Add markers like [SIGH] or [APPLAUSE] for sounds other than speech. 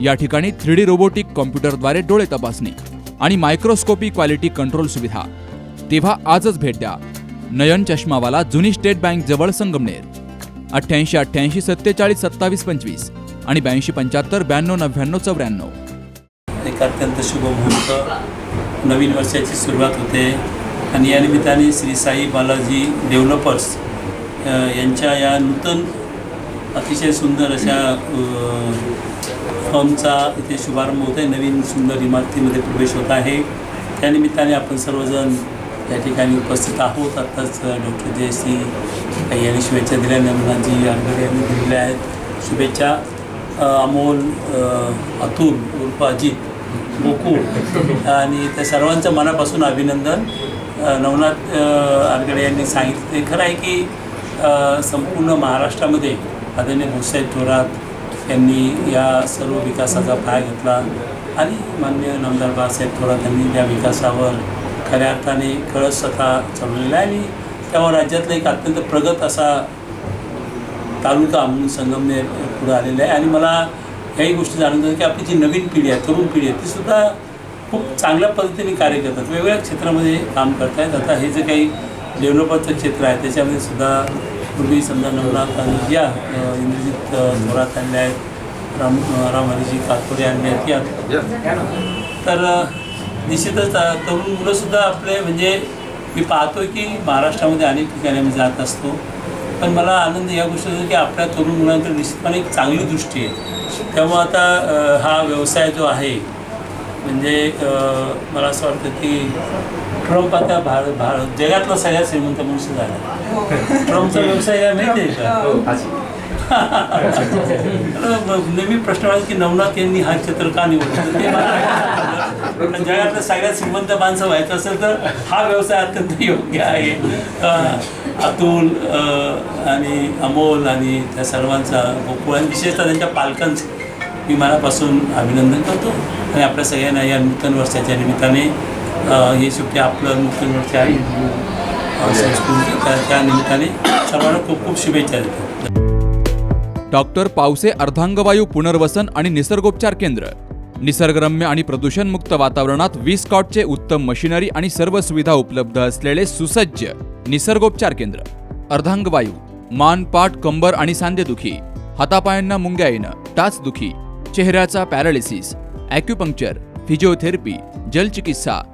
या ठिकाणी three D robotic कॉम्प्युटरद्वारे डोळे तपासणी आणि मायक्रोस्कोपी क्वालिटी कंट्रोल सुविधा. तेव्हा आजच भेट द्या. नयन चष्मावाला जुनी स्टेट बँक जवळ संगमनेर. अठ्ठ्याऐंशी अठ्ठ्याऐंशी सत्तेचाळीस सत्तावीस पंचवीस आणि ब्याऐंशी पंच्याहत्तर ब्याण्णव नव्याण्णव चौऱ्याण्णव. एक अत्यंत शुभ मुहूर्त. नवीन वर्षाची सुरुवात होते आणि या निमित्ताने श्री साई बालाजी डेव्हलपर्स यांच्या या नूतन अतिशय सुंदर अशा अ, इथे शुभारंभ होत आहे नवीन सुंदर इमारतीमध्ये प्रवेश होत आहे. त्यानिमित्ताने आपण सर्वजण या ठिकाणी उपस्थित आहोत. आत्ताच डॉक्टर जयश्री काही यांनी शुभेच्छा दिल्या. नमनाजी आडगडे यांनी दिलेल्या आहेत. शुभेच्छा. अमोल अतुल उर्फ अजित गोकुळ आणि त्या सर्वांचं मनापासून अभिनंदन. नवनाथ आरगडे यांनी सांगितलं. खरं आहे की संपूर्ण महाराष्ट्रामध्ये आदरणीय भाऊसाहेब थोरात यांनी या सर्व विकासाचा पाय घेतला. आणि मान्य नामदार बाळासाहेब थोरात यांनी त्या विकासावर खऱ्या अर्थाने कळस स्वतः चालवलेला आहे. आणि त्यामुळे राज्यातला एक अत्यंत प्रगत असा तालुका म्हणून संगमनेर पुढे आलेला आहे. आणि मला याही गोष्टी जाणवतात की आपली जी नवीन पिढी आहे तरुण पिढी आहे ती सुद्धा खूप चांगल्या पद्धतीने कार्य करतात. वेगवेगळ्या क्षेत्रामध्ये काम करतायत. आता हे जे काही डेव्हलपरचं क्षेत्र आहे त्याच्यामध्ये सुद्धा पूर्वी समजा नवनाथ आणि या इंद्रजित थोरात आणल्या आहेत राम राम हरीजी कातोरे आणले आहेत या. तर निश्चितच तरुण मुलंसुद्धा आपले म्हणजे मी पाहतो की महाराष्ट्रामध्ये अनेक ठिकाणी आम्ही जात असतो. पण मला आनंद या गोष्टीचा की आपल्या तरुण मुलांकडे निश्चितपणे एक चांगली दृष्टी आहे. त्यामुळं आता हा व्यवसाय जो आहे म्हणजे मला असं वाटतं की ट्रम्प आता भारत भारत जगातला सगळ्यात श्रीमंत मनुष्य झाला. ट्रम्पचा व्यवसाय आहे माहिती आहे का? तर [LAUGHS] नेहमी प्रश्न आहे की नवनाथ यांनी हा क्षेत्र का निवडलं जगातलं सगळ्यात श्रीमंत माणसं व्हायचं असेल तर हा व्यवसाय अत्यंत योग्य आहे. अतुल आणि अमोल आणि त्या सर्वांचा गोकुळ आणि विशेषतः त्यांच्या पालकांचं मी मनापासून अभिनंदन करतो. आणि आपल्या सगळ्यांना या नूतन वर्षाच्या निमित्ताने हे शेवटी आपलं वर्ष आहे हिंदू अं, संस्कृती त्या त्या निमित्ताने सर्वांना खूप खूप शुभेच्छा देतो. डॉक्टर पावसे अर्धांगवायू पुनर्वसन आणि निसर्गोपचार केंद्र. निसर्गरम्य आणि प्रदूषणमुक्त वातावरणात वीस कॉटचे उत्तम मशिनरी आणि सर्व सुविधा उपलब्ध असलेले सुसज्ज निसर्गोपचार केंद्र. अर्धांगवायू मान पाठ कंबर आणि सांधेदुखी हातापायांना मुंग्या येणं टाचदुखी चेहऱ्याचा पॅरालिसिस ॲक्युपंक्चर फिजिओथेरपी जलचिकित्सा